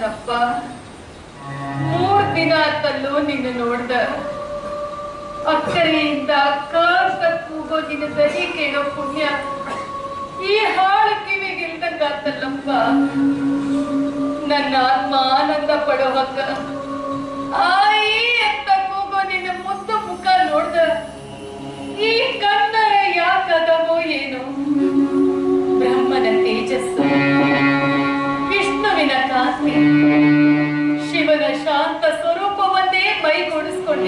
ನನ್ನಪ್ಪ ಮೂರ್ ದಿನ ಆತಲ್ಲೂ ನಿನ್ನ ನೋಡ್ದ. ಅಕ್ಕರೆಯಿಂದ ಕಾಸ್ತ ಕೂಗೋ ನಿನ್ನ ದನಿ ಕೇಳೋ ಪುಣ್ಯ. ಈ ಹಾಳು ಕಿವಿಗಿಲ್ದಂಗಾತಲ್ಲಪ್ಪ ನನ್ನ ಆತ್ಮ ಆನಂದ ಪಡೋ ಹಕ್ಕ ಆಯಿ ಅಂತ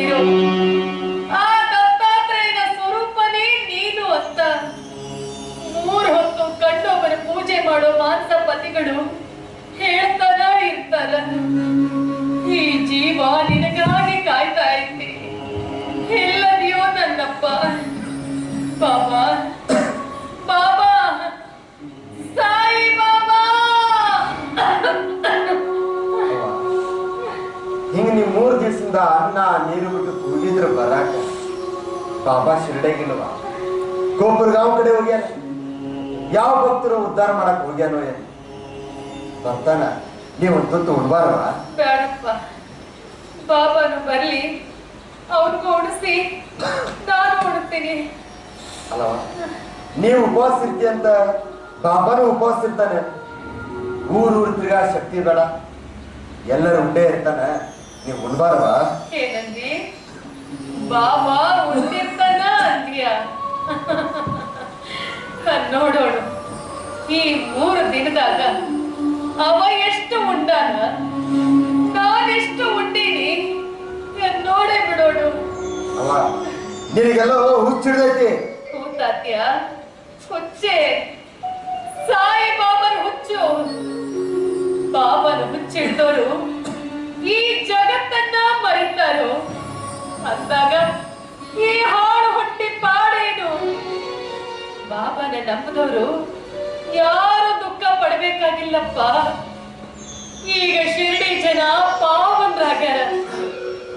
ಮೈಗೂಡಿಸ್ಕೊಂಡಿರೋ ಆ ದತ್ತಾತ್ರೇಯನ ಸ್ವರೂಪನೇ ನೀನು ಅಂತ. ಮೂರು ಹೊತ್ತು ಕಂಡೊಬ್ಬರು ಪೂಜೆ ಮಾಡೋ ಮಾಂಸ ಪತಿಗಳು ಹೇಳ್ತಾನ ಇರ್ತಾರ. ಈ ಜೀವ ನಿನಗಾಗಿ ಕಾಯ್ತಾ ಇದ್ದೆ ಎಲ್ಲದಿಯೋ ನನ್ನಪ್ಪ. ಬಾಬಾ. ದಿವಸದಿಂದ ಅನ್ನ ನೀರು ಬಿಟ್ಟು ಕೂಗಿದ್ರೆ ಬರಾಕ. ಬಾಬಾ ಶಿರಡೆಗಿಲ್ವ ಗೋಪುರಗಾಂವ್ ಕಡೆ ಹೋಗ್ಯಾನ? ಯಾವ ಭಕ್ತರು ಉದ್ಧಾರ ಮಾಡಕ್ ಹೋಗ್ಯಾನೋ ಏನ್? ಬರ್ತಾನ. ನೀವು ಒಂದ್ ತುತ್ತು ಉಡ್ಬಾರವ ಬೇಡಪ್ಪ ಬಾಬಾನು ಬರ್ಲಿ. ಅವ್ರಿಗೂ ಉಡಿಸಿ ನಾನು ಉಡುತ್ತೀನಿ ಅಲ್ಲವ ನೀವು ಉಪವಾಸ ಇರ್ತಿ ಅಂತ? ಬಾಬಾನು ಉಪವಾಸ ಇರ್ತಾನೆ. ಊರು ಊರು ತಿರ್ಗಾ ಶಕ್ತಿ ಬೇಡ. ಎಲ್ಲರೂ ಉಂಡೇ ಇರ್ತಾನೆ. ನೀವು ಉಣ್ಬಾರವ? ಏನಂದಿ ಬಾಬಾ ಉಣ್ತಿರ್ತಾನ ಅಂದ್ಯ? ನೋಡೋಣ ಈ ಮೂರು ದಿನದಾಗ ಅವ ಎಷ್ಟು ಉಂಡಾನ? ನಾನೆಷ್ಟು ಉಂಡೀನಿ? ನೋಡೇ ಬಿಡೋಣ ಅವ ನಿನಗೆಲ್ಲ ಹುಚ್ಚಿಡ್ದೈತಿ ಹೂತಾತ್ಯ ಹುಚ್ಚೆ. ಸಾಯಿ ಬಾಬನ ಹುಚ್ಚು. ಬಾಬನ ಹುಚ್ಚಿಡ್ದೋರು ಈ ಜಗತ್ತನ್ನ ಮರಿತಾರೋ. ಅಂದಾಗ ಈ ಹಾಳು ಹುಟ್ಟಿ ಪಾಡೇನು? ಬಾಬನ ನಂಬದವರು ಯಾರು ದುಃಖ ಪಡಬೇಕಾಗಿಲ್ಲಪ್ಪ. ಈಗ ಶಿರಡಿ ಜನ ಪಾವನ್ರಾಗ್ಯಾರ.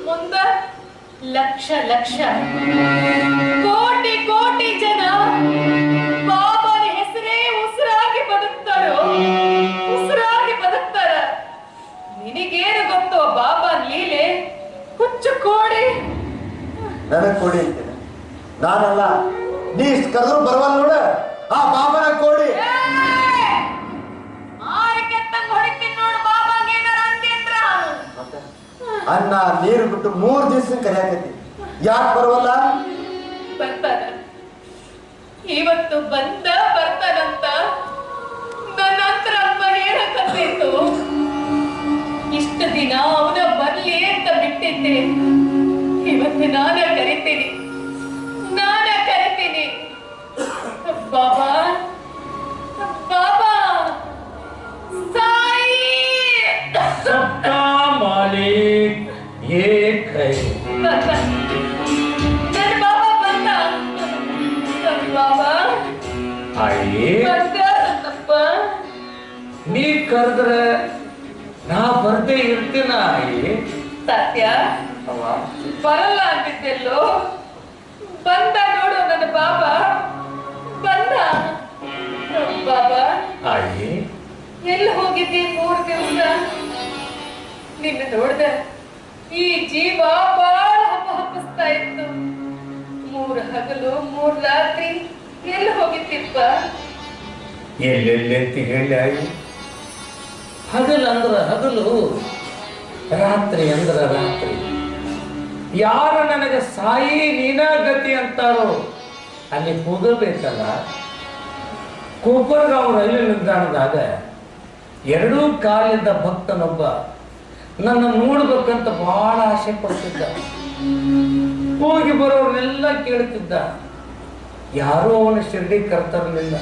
ಮುಂದ ಲಕ್ಷ ಲಕ್ಷ. ನನಗ್ ಕೊಡಿ ಅಂತೀನಿ. ನಾನಲ್ಲ ನೀ ಇಷ್ಟು ಕರೆದ್ರು ಬರವಲ್ಲ ನೋಡ. ಆ ಬಾಬನ ಕೊಡಿ. ಅನ್ನ ನೀರು ಬಿಟ್ಟು ಮೂರ್ ದಿವ್ಸ ಕರೆಯಾಕತಿ ಯಾಕೆ ಬರವಲ್ಲ? ಇವತ್ತು ಬಂದ ಬರ್ತಾನಂತ ನನ್ನ ಅಂತರಾತ್ಮ ಹೇಳಕತ್ತಿತ್ತು. ಇಷ್ಟು ದಿನ ಅವನ ಬರ್ಲಿ ಅಂತ ಬಿಟ್ಟಿದ್ದೆ. ಇವತ್ತು ನಾನ ಕಲಿತೀನಿ ನಾನ ಕಲಿತೀನಿ ಬಾಬಾ ಬಾಬಾ ಸಾಯಿ ಸಬ್ಕಾ ಮಾಲೀಕ್ ಏಕ್ ಹೈ ನನ್ನ ಬಾಬಾ ಬಂದ ಬಾಬಾ ಆಯೇ ಬಂದಪ್ಪ ನೀ ಕರೆದ್ರೆ ನಾ ಬರ್ದೇ ಇರ್ತೀನ ಆಯಿ ಸತ್ಯ ಅವಾ ಬರಲ್ಲ ಅಂತಿದ್ದೆಲ್ಲೋ ಬಂದ ನೋಡು ನನ್ನ ಬಾಬಾ. ಬಂದ? ಬಾಬಾ. ಎಲ್ಲಿ ಹೋಗಿದ್ದಿ ಮೂರು ದಿವಸ? ನಿನ್ನ ನೋಡ್ದೆ ಈ ಜೀವ ಬಾಳ ಹಬ್ಬ ಹಬ್ಬಿಸ್ತಾ ಇತ್ತು. ಮೂರು ಹಗಲು ಮೂರು ರಾತ್ರಿ ಎಲ್ಲಿ ಹೋಗಿದ್ದಿಪ್ಪ? ಎಲ್ಲೆಲ್ಲಿ ಅಂತ ಹೇಳಿ ಆಯಿ? ಹಗಲು ಅಂದ್ರ ಹಗಲು ರಾತ್ರಿ ಅಂದ್ರ ರಾತ್ರಿ. ಯಾರು ನನಗೆ ಸಾಯಿ ನೀನ ಗತಿ ಅಂತಾರೋ ಅಲ್ಲಿ ಕೂಗಬೇಕಲ್ಲ. ಕೊಪ್ಪರಗಾಂವ್ ರೈಲು ನಿಲ್ದಾಣದಾಗ ಎರಡೂ ಕಾಲಿಂದ ಭಕ್ತನೊಬ್ಬ ನನ್ನ ನೋಡ್ಬೇಕಂತ ಬಹಳ ಆಸೆ ಪಡ್ತಿದ್ದ. ಹೋಗಿ ಬರೋರ್ನೆಲ್ಲ ಕೇಳ್ತಿದ್ದ. ಯಾರೂ ಅವನ ಶಿರ್ಡಿ ಕರ್ತರಲಿಲ್ಲ.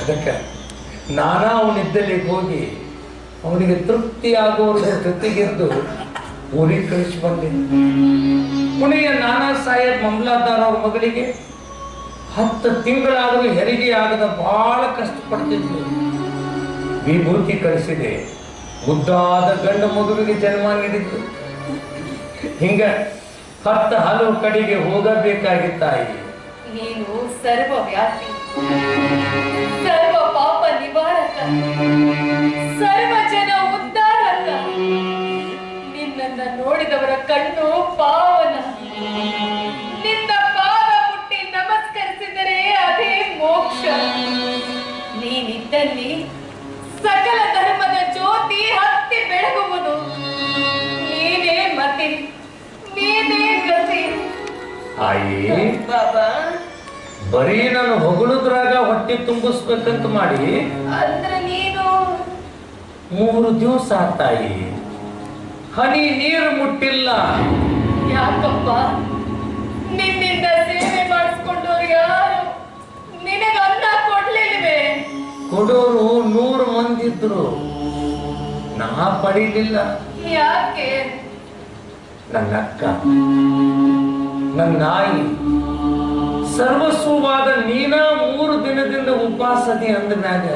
ಅದಕ್ಕೆ ನಾನಾ ಅವನಿದ್ದಲ್ಲಿ ಹೋಗಿ ಅವನಿಗೆ ತೃಪ್ತಿ ಆಗೋರ್ಗ ಜೊತೆಗೆದ್ದು ಊರಿಗೆ ಕಳಿಸಿ ಬಂದಿದ್ದ ಪುಣೆಯ ನಾನಾ ಸಾಹೇಬ್ ಮಮಲಾದಾರ್ ಅವ್ರ ಮಗಳಿಗೆ ಹತ್ತು ತಿಂಗಳಾದರೂ ಹೆರಿಗೆ ಆಗದ ಬಹಳ ಕಷ್ಟಪಡ್ತಿದ್ಲು. ವಿಭೂತಿ ಕಳಿಸಿದೆ. ಉದ್ದಾದ ಗಂಡು ಮಗುವಿಗೆ ಜನ್ಮ ನೀಡಿದ್ರು ಹಿಂಗ ಹತ್ತು ಹಲವು ಕಡೆಗೆ ಹೋಗಬೇಕಾಗಿತ್ತಾಯಿ ನೀನು ಸರ್ವ ವ್ಯಾಪಿ ಸರ್ವ ಪಾಪ ನಿವಾರಕ, ಸರ್ವ ಜನ ನೋಡಿದವರ ಕಣ್ಣು ಪಾವನ ನಿನ್ನ ಪಾದ ಮುಟ್ಟಿ ನಮಸ್ಕರಿಸಿದರೆ ಅದೇ ಮೋಕ್ಷ. ನೀನಿದ್ದಲ್ಲಿ ಸಕಲ ಧರ್ಮದ ಜ್ಯೋತಿ ಹತ್ತಿ ಬೆಳಗುವುದು. ನೀನೇ ಮತಿ ನೀನೇ ಗತಿ. ಆಯಿ ಬಾಬಾ. ಬರೀ ನಾನು ಹೊಗಳುದ್ರಾಗ ಹೊಟ್ಟೆ ತುಂಬಿಸ್ಬೇಕಂತ ಮಾಡಿ ಅಂದ್ರೆ ನೀನು ಮೂರು ದಿವಸ ತಾಯಿ. ಹನಿ ನೀರು ಮುಟ್ಟಿಲ್ಲ. ಯಾಕಪ್ಪ? ನಿನ್ನಿಂದ ಸೇವೆ ಮಾಡಿಸ್ಕೊಂಡು ಯಾರು ನಿನಗ ಅನ್ನ ಕೊಡ್ಲಿಲ್ವೇ? ಕೊಡೋರು ನೂರು ಮಂದಿ ಇದ್ರು ನಾ ಪಡೀಲಿಲ್ಲ. ಯಾಕೆ? ನನ್ನ ಅಕ್ಕ ನನ್ನ ನಾಯಿ. ಸರ್ವಸ್ವವಾದ ನೀನಾ ಮೂರು ದಿನದಿಂದ ಉಪವಾಸದಿ ಅಂದಮ್ಯಾಗ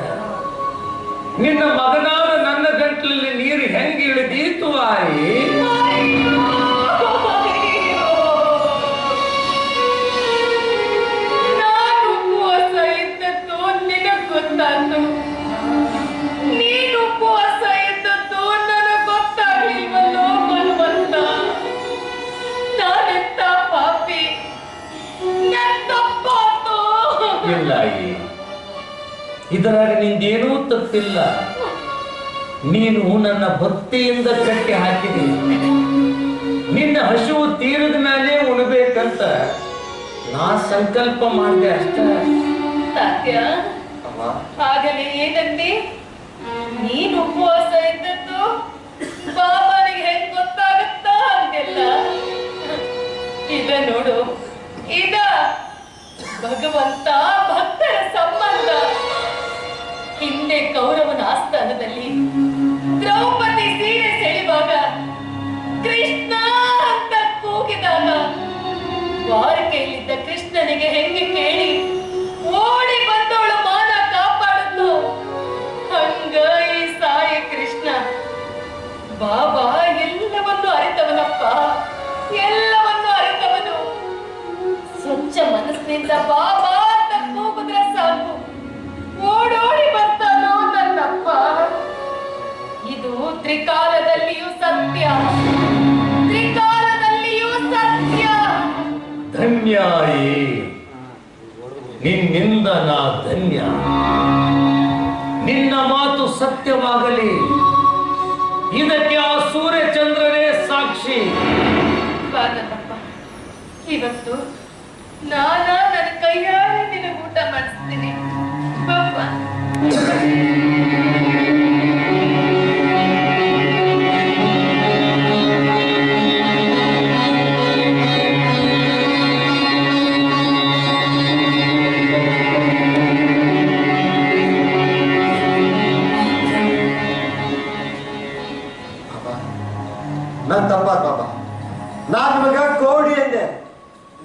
ನಿನ್ನ ಮಗನಾದ ನನ್ನ ಗಂಟ್ಲಲ್ಲಿ ನೀರು ಹೆಂಗೆ ಇಳಿದೀತು ಆಯಿ? ಇಲ್ಲ ಇದರಾಗ ನಿಂದೇನೂ ತಪ್ಪಿಲ್ಲ. ನೀನು ನನ್ನ ಭಕ್ತಿಯಿಂದ ಕಟ್ಟಿ ಹಾಕಿದೆ. ನಿನ್ನ ಹಸುವು ತೀರದ ಮೇಲೆ ಉಣಬೇಕಂತ ನಾ ಸಂಕಲ್ಪ ಮಾಡಿದೆ ಅಷ್ಟೇ. ಆಗಲೇ ಏನಂದಿ ನೀನು ಉಪವಾಸ ಇದ್ದದ್ದು ಬಾಬನಿಗೆ ಹೆಂಗ್ ಗೊತ್ತಾಗುತ್ತಾ ಇದ ನೋಡು ಇದ ಭಗವಂತ ಭಕ್ತರ ಸಂಬಂಧ. ಹಿಂದೆ ಕೌರವನ ಆಸ್ಥಾನದಲ್ಲಿ ದ್ರೌಪದಿ ಸೀರೆ ಸೆಳೆಯುವಾಗ ಕೃಷ್ಣ ಅಂತ ಕೂಗಿದಾಗ ವಾರಕೆಯಲ್ಲಿದ್ದ ಕೃಷ್ಣನಿಗೆ ಹೆಂಗೆ ಕೇಳಿ, ಓಡಿ ಬಂದವಳು ಮಾನ ಕಾಪಾಡುತ್ತೋ? ಹಂಗ ಈ ಸಾಯಿ ಕೃಷ್ಣ. ಬಾಬಾ ಎಲ್ಲವನ್ನು ಅರಿತವನಪ್ಪ, ಎಲ್ಲವನ್ನು ಅರಿತವನು. ಸ್ವಚ್ಛ ಮನಸ್ಸಿನಿಂದ ಬಾಬಾ ತ್ರಿಕಾಲದಲ್ಲಿಯೂ ಸತ್ಯ. ತ್ರಿಕಾಲದಲ್ಲಿಯೂ ಸತ್ಯ. ಧನ್ಯಾಯಿ ನಿನ್ನಿಂದ ನಾ ಧನ್ಯ. ನಿನ್ನ ಮಾತು ಸತ್ಯವಾಗಲಿ. ಇದಕ್ಕೆ ಆ ಸೂರ್ಯಚಂದ್ರನೇ ಸಾಕ್ಷಿ. ಇವತ್ತು ನಾನ ನನ್ನ ಕೈಯಾರೆ ನಿನಗೆ ಊಟ ಮಾಡಿಸ್ತೀನಿ.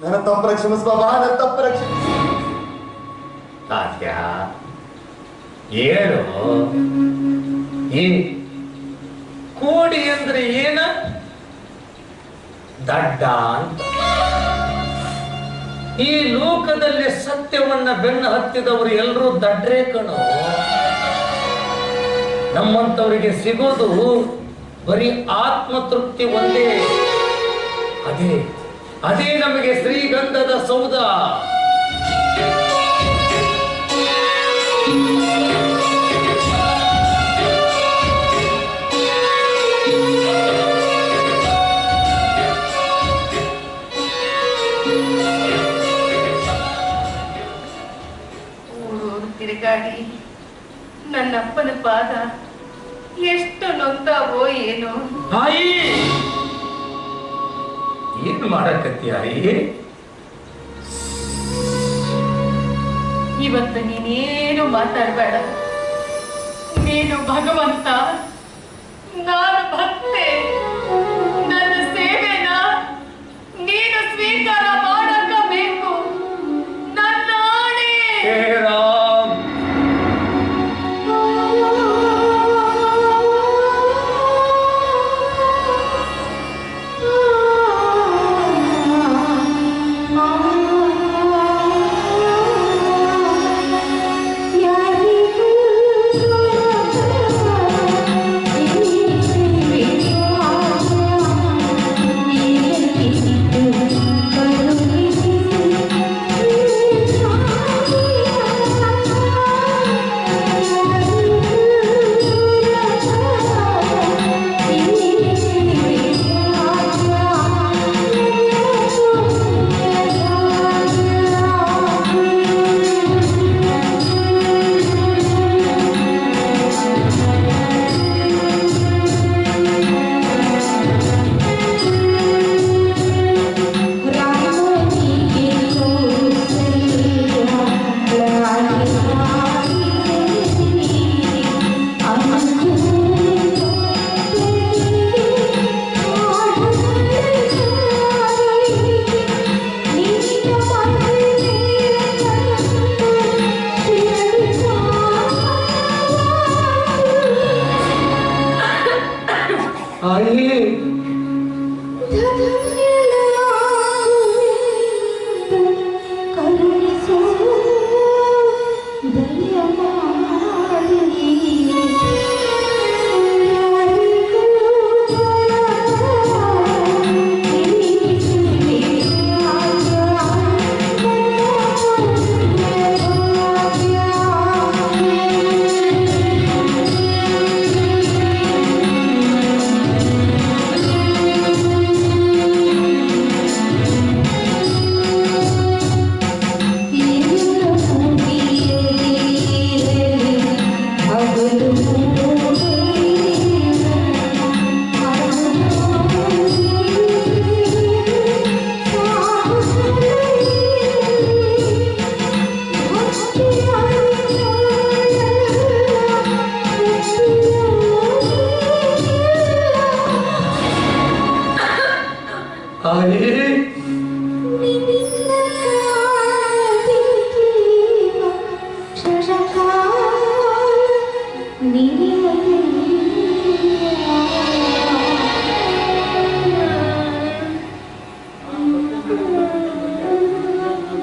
ನನ್ನ ತಪ್ಪು ಕ್ಷಮಿಸ್ ನನ್ನ ತಪ್ಪು ಕ್ಷಮಿಸ್ ಈ ಕೋಡಿ ಅಂದ್ರೆ ಏನ ದಡ್ಡ ಅಂತ ಈ ಲೋಕದಲ್ಲಿ ಸತ್ಯವನ್ನ ಬೆನ್ನ ಹತ್ತಿದವರು ಎಲ್ಲರೂ ದಡ್ರೇ ಕಣೋ. ನಮ್ಮಂತವರಿಗೆ ಸಿಗೋದು ಬರೀ ಆತ್ಮತೃಪ್ತಿ ಒಂದೇ. ಅದೇ. ಅದೇ ನಮಗೆ ಶ್ರೀಗಂಧದ ಸೌಧ. ತಿರುಗಾಡಿ ನನ್ನಪ್ಪನ ಪಾದ ಎಷ್ಟು ನೊಂದಾವೋ ಏನೋ. ಏನ್ ಮಾಡಕತ್ತಿ ಆಯಿ ಇವತ್ತು ನೀನೇನು ಮಾತಾಡಬೇಡ. ನೀನು ಭಗವಂತ? ನಾನು ಭಕ್ತೆ.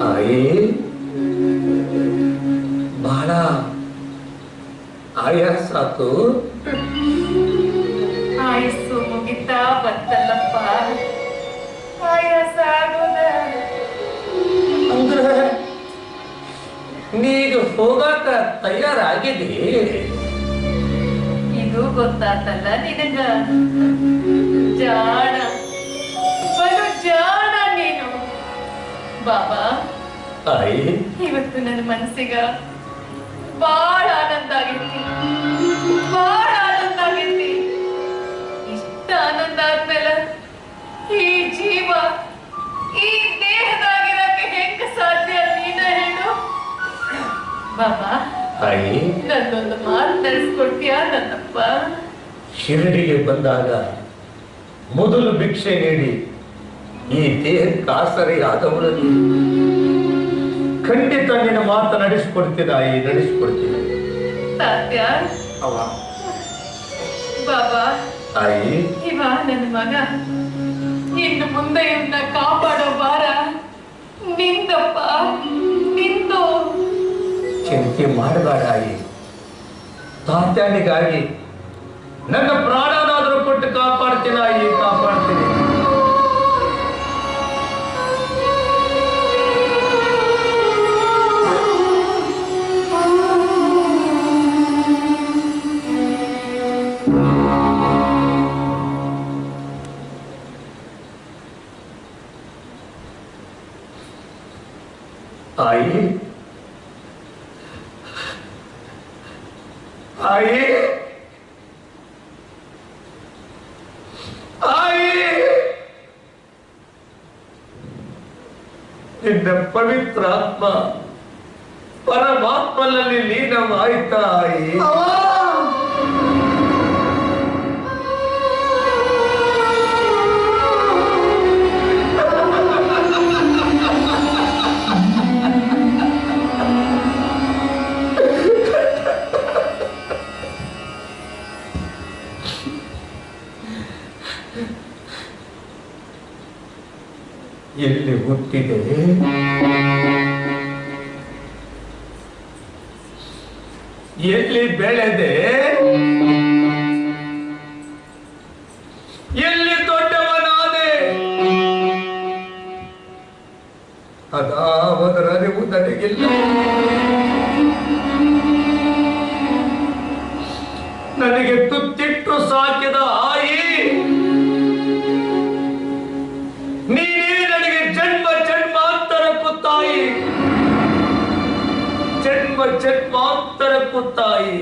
ಆಯಿ ಬಹಳ ಆಯಾಸ ಆತು. ಆಯಸ್ಸು ಮುಗಿತಾ ಬತ್ತಲ್ಲಪ್ಪ ಆಯಾಸ ಆಗೋದ. ಅಂದ್ರೆ ನೀಗ ಹೋಗಾಕ ತಯಾರಾಗಿದೆ ಇದು ಗೊತ್ತಾತಲ್ಲ ನಿನಗ? ಜಾಣ. ಬಾಬಾ. ಇವತ್ತು ನನ್ನ ಮನಸ್ಸಿಗ ಬಹಳ ಆನಂದ ಆಗೈತಿ. ಬಾಳ ಆನಂದ ಆಗೈತಿ. ಇಷ್ಟ ಆನಂದ ಆದ್ಮೇಲೆ ಈ ಜೀವ ಈ ದೇಹದಾಗಿರಕ್ಕೆ ಹೆಂಗ ಸಾಧ್ಯ ನೀನ ಹೇಳು. ಬಾಬಾ ನನ್ನೊಂದು ಮಾತು ನಡೆಸ್ಕೊಡ್ತೀಯ ನನ್ನಪ್ಪ? ಶಿರಡಿಗೆ ಬಂದಾಗ ಮೊದಲು ಭಿಕ್ಷೆ ನೀಡಿ ಈ ದೇಹಕ್ಕೆ ಆಸರೆ ಆದವರು ಖಂಡಿತ ನಿನ್ನ ಮಾತು ನಡೆಸ್ಕೊಡ್ತೀನಿ. ನಡೆಸಿಕೊಡ್ತೀನಿ ಅವ ಬಾಬಾ. ಆಯಿ ಇವ ನನ್ನ ಮಗ. ಇನ್ನು ಮುಂದೆ ಇವನ್ನ ಕಾಪಾಡೋ ಭಾರ ನಿಂದಪ್ಪ ನಿಂದು. ಚಿಂತೆ ಮಾಡಬೇಡ ಆಯಿ. ತಾತ್ಯಾನಿಗಾಗಿ ನನ್ನ ಪ್ರಾಣನಾದರೂ ಕೊಟ್ಟು ಕಾಪಾಡ್ತೀನಿ ಆಯಿ ಕಾಪಾಡ್ತೀನಿ. ನಿನ್ನ ಪವಿತ್ರ ಆತ್ಮ ಪರಮಾತ್ಮನಲ್ಲಿ ಲೀನವಾಯ್ತಾ ಎಲ್ಲಿ ಹುಟ್ಟಿದೆ? ಎಲ್ಲಿ ಬೆಳೆದೆ? ಎಲ್ಲಿ ದೊಡ್ಡವನಾದೆ? ಅದಾವದರ ಅರಿವು ನನಗಿಲ್ಲ ಜನ್ಮ ಜನ್ಮಾಂತರಕ್ಕೂ ತಾಯಿ